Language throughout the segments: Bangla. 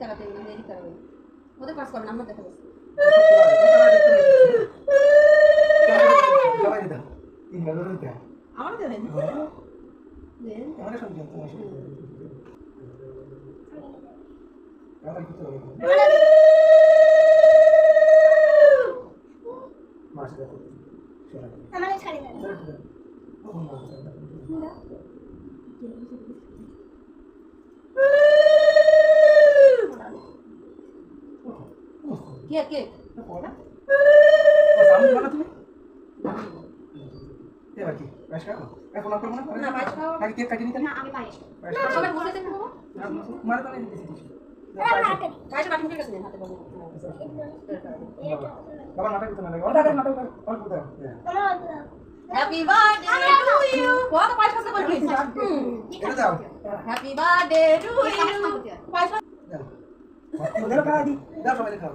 দেখাতে মানে এদিকে হবে ওদের পাস করবে আমরা দেখা যাচ্ছে কে কে? ও সামনে বলো তুমি? এবার কি? পায়েস খাব এখন আর করব না? না, পায়েস খাব। নাকি কেক কাটিয়ে নিতে না আমি পায়েস পায়েস খাব সবাই বসে থেকে খাব তো। নেই দিছি আমি হাতে পায়েসে গেছে হাতে বলো। বাবা নাটক করতে না লাগে ওটা নাটক অল্প দাও হ্যাপি বার্থডে টু ইউ কত পায়েস খাতে বলবি এটা দাও। হ্যাপি বার্থডে টু ইউ পায়েস দাও। দাও খাওয়া সবাই খাও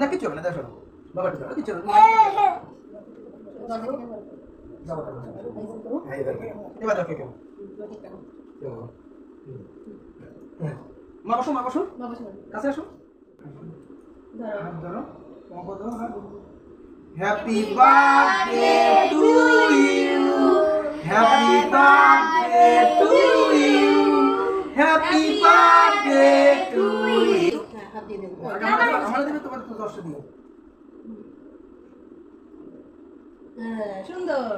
না কিছু হবে না বাবা কিছু হবে এবার মা বসো মা বসো। কাছে আসো। ধরো। Happy birthday to you happy birthday to you happy সুন্দর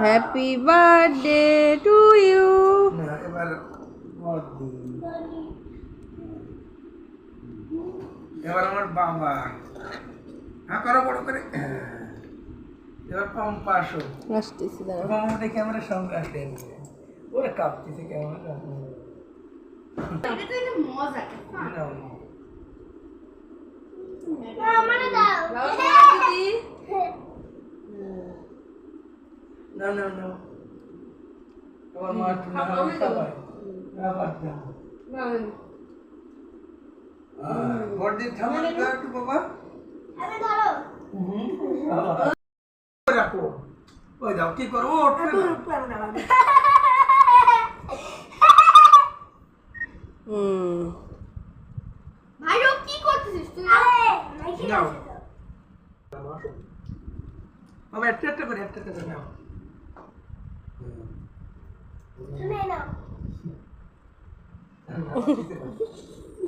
হ্যাপি বার্থডে টু ইউ এবার এবার আমার বাবা। হ্যাঁ করো বড় করে। এবার আসতেছি দাঁড়াও। বাবা দেখে আমার সঙ্গে আসেন। ওরে কাঁপতেছে কেমন এটা তো একটু মজা না আমারও দাও। বাবা আসতেছি না না না। আমার মা সবাই আবার দাও একটু বাবা আমি ধরো রাখো ওই দাও কি করো ও উঠবে না হুম। ভাই ও কি করতেছিস তুই আরে নাও বাবা একটা একটা করে একটা একটা করে নাও শুনে নাও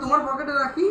তোমার পকেটে রাখি।